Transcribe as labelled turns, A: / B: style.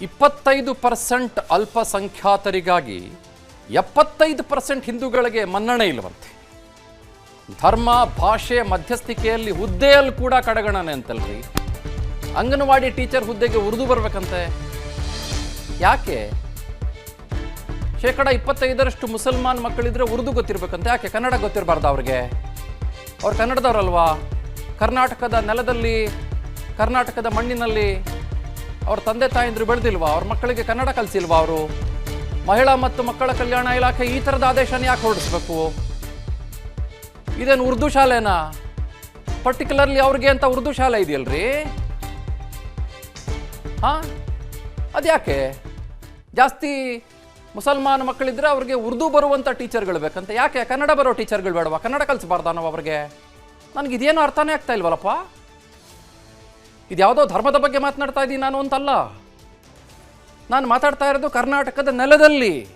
A: ಇಪ್ಪತ್ತೈದು ಪರ್ಸೆಂಟ್ ಅಲ್ಪಸಂಖ್ಯಾತರಿಗಾಗಿ ಎಪ್ಪತ್ತೈದು ಪರ್ಸೆಂಟ್ ಹಿಂದೂಗಳಿಗೆ ಮನ್ನಣೆ ಇಲ್ಲವಂತೆ. ಧರ್ಮ, ಭಾಷೆ, ಮಧ್ಯಸ್ಥಿಕೆಯಲ್ಲಿ ಹುದ್ದೆಯಲ್ಲಿ ಕೂಡ ಕಡೆಗಣನೆ ಅಂತಲ್ರಿ. ಅಂಗನವಾಡಿ ಟೀಚರ್ ಹುದ್ದೆಗೆ ಉರಿದು ಬರ್ಬೇಕಂತೆ. ಯಾಕೆ? ಶೇಕಡ ಇಪ್ಪತ್ತೈದರಷ್ಟು ಮುಸಲ್ಮಾನ್ ಮಕ್ಕಳಿದ್ರೆ ಉರ್ದು ಗೊತ್ತಿರ್ಬೇಕಂತೆ. ಯಾಕೆ? ಕನ್ನಡ ಗೊತ್ತಿರಬಾರ್ದು ಅವ್ರಿಗೆ. ಅವ್ರು ಕನ್ನಡದವ್ರಲ್ವಾ? ಕರ್ನಾಟಕದ ನೆಲದಲ್ಲಿ, ಕರ್ನಾಟಕದ ಮಣ್ಣಿನಲ್ಲಿ ಅವ್ರ ತಂದೆ ತಾಯಂದ್ರು ಬೆಳೆದಿಲ್ವಾ? ಅವ್ರ ಮಕ್ಕಳಿಗೆ ಕನ್ನಡ ಕಲಿಸಿಲ್ವಾ ಅವರು? ಮಹಿಳಾ ಮತ್ತು ಮಕ್ಕಳ ಕಲ್ಯಾಣ ಇಲಾಖೆ ಈ ಥರದ ಆದೇಶನ ಯಾಕೆ ಹೊರಡಿಸ್ಬೇಕು? ಇದೇನು ಉರ್ದು ಶಾಲೆನಾ? ಪರ್ಟಿಕ್ಯುಲರ್ಲಿ ಅವ್ರಿಗೆ ಅಂತ ಉರ್ದು ಶಾಲೆ ಇದೆಯಲ್ರಿ? ಹಾಂ? ಅದ್ಯಾಕೆ? ಜಾಸ್ತಿ ಮುಸಲ್ಮಾನ ಮಕ್ಕಳಿದ್ರೆ ಅವ್ರಿಗೆ ಉರ್ದು ಬರುವಂಥ ಟೀಚರ್ಗಳು ಬೇಕಂತ. ಯಾಕೆ? ಕನ್ನಡ ಬರೋ ಟೀಚರ್ಗಳು ಬೇಡವಾ? ಕನ್ನಡ ಕಲಿಸಬಾರ್ದ ನಾವು ಅವ್ರಿಗೆ? ನನಗೆ ಇದೇನು ಅರ್ಥನೇ ಆಗ್ತಾ ಇಲ್ವಲ್ಲಪ್ಪ? ಇದು ಯಾವುದೋ ಧರ್ಮದ ಬಗ್ಗೆ ಮಾತನಾಡ್ತಾ ಇದ್ದೀನಿ ನಾನು ಅಂತಲ್ಲ. ನಾನು ಮಾತಾಡ್ತಾ ಇರೋದು ಕರ್ನಾಟಕದ ನೆಲದಲ್ಲಿ.